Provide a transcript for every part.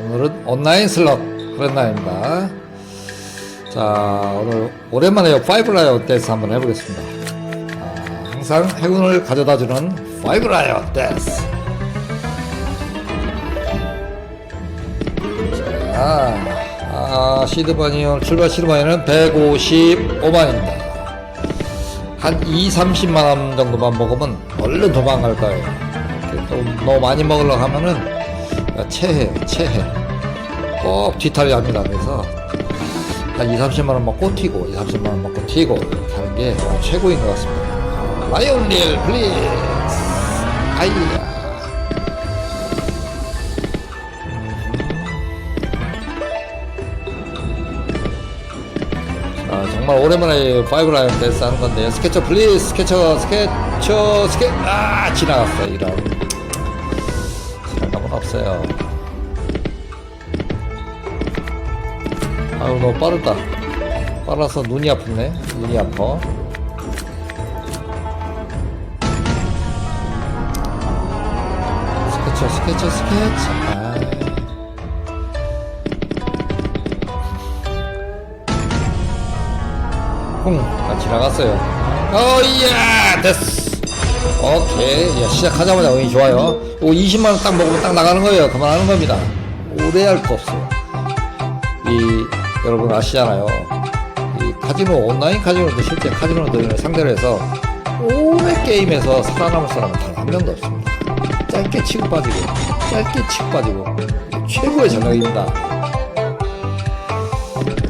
오늘은 온라인 슬롯 그런 날입니다. 자, 오늘 오랜만에 파이브 라이어 댄스 한번 해보겠습니다. 아, 항상 행운을 가져다주는 파이브 라이어 댄스. 자, 아, 시드바니온 출발 시드바니는 155만입니다. 한 2, 30만 원 정도만 먹으면 얼른 도망갈 거예요. 너무 많이 먹으려고 하면은 체해, 체해. 꼭 뒤탈이 합니다. 그래서 한 2, 30만 원 먹고 튀고, 2, 30만 원 먹고 튀고 이렇게 하는 게 최고인 것 같습니다. 라이온 릴 플리즈. 아이야. 아, 정말 오랜만에 파이브 라이언 댄스 하는 건데 스케쳐 플리즈 스케쳐 스케쳐 스케 아 지나갔어 이런 없어요 아유 너무 빠르다 빨라서 눈이 아프네 눈이 아파 스케쳐 스케쳐 스케쳐 아. 쿵, 아, 지나갔어요. 어, 이야, 됐어. 오케이. 야, 시작하자마자 운이 좋아요. 오, 20만원 딱 먹으면 딱 나가는 거예요. 그만하는 겁니다. 오래 할 거 없어요. 이, 여러분 아시잖아요. 이 카지노, 온라인 카지노도 실제 카지노들을 상대로 해서 오래 게임에서 살아남을 사람은 단 한 명도 없습니다. 짧게 치고 빠지고, 짧게 치고 빠지고, 최고의 전략입니다.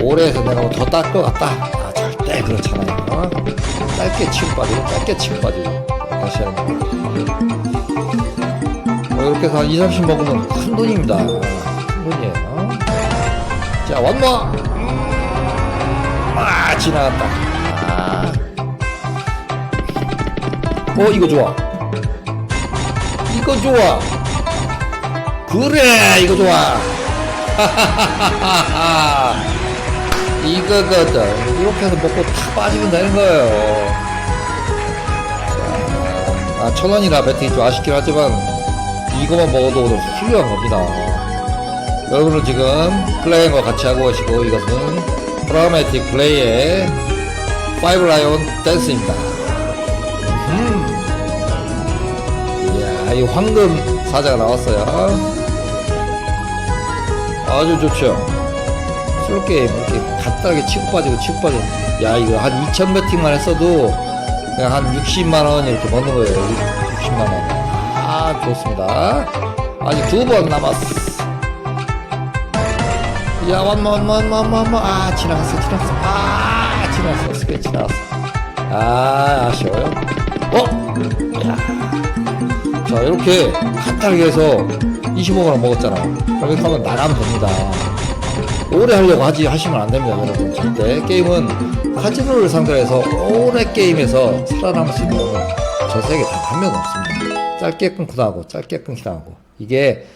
오래 해서 내가 뭐 더 딸 것 같다. 아, 절대 그렇잖아요. 어? 짧게 치고 빠지고, 짧게 치고 빠지고. 다시 거. 뭐 이렇게 해서 한 2, 30 먹으면 큰 돈입니다. 큰 돈이에요. 자, 원모! 음, 아, 지나갔다. 아. 어, 이거 좋아. 이거 좋아. 그래, 이거 좋아. 이거거든. 이렇게 해서 먹고 다 빠지면 되는 거예요. 자, 아, 천 원이라 배팅이 좀 아쉽긴 하지만, 이거만 먹어도 오늘 훌륭한 겁니다. 여러분은 지금 플레이과 같이 하고 계시고, 이것은 프라메틱 플레이의 파이브 라이온 댄스입니다. 음. 이야, 이 황금 사자가 나왔어요. 아주 좋죠. 슬롯 게임 이렇게 간단하게 치고 빠지고 치고 빠지고 야 이거 한 2천 배팅만 했어도 그냥 한 60만 원 이렇게 먹는 거예요. 60만 원 아 좋습니다. 아직 두 번 남았어. 야 원모 아 지나갔어 지나갔어. 아 지나갔어. 스케 지나갔어. 아 아쉬워요. 어? 야. 자 이렇게 간단하게 해서 25만 원 먹었잖아. 그렇게 하면 나가면 됩니다 오래 하려고 하지 하시면 안 됩니다, 여러분. 절대 게임은 카지노를 상대로 해서 오래 게임에서 살아남을 수 있는 저 세계 단 한 명 없습니다. 짧게 끊고 나가고 짧게 끊고 나가고 이게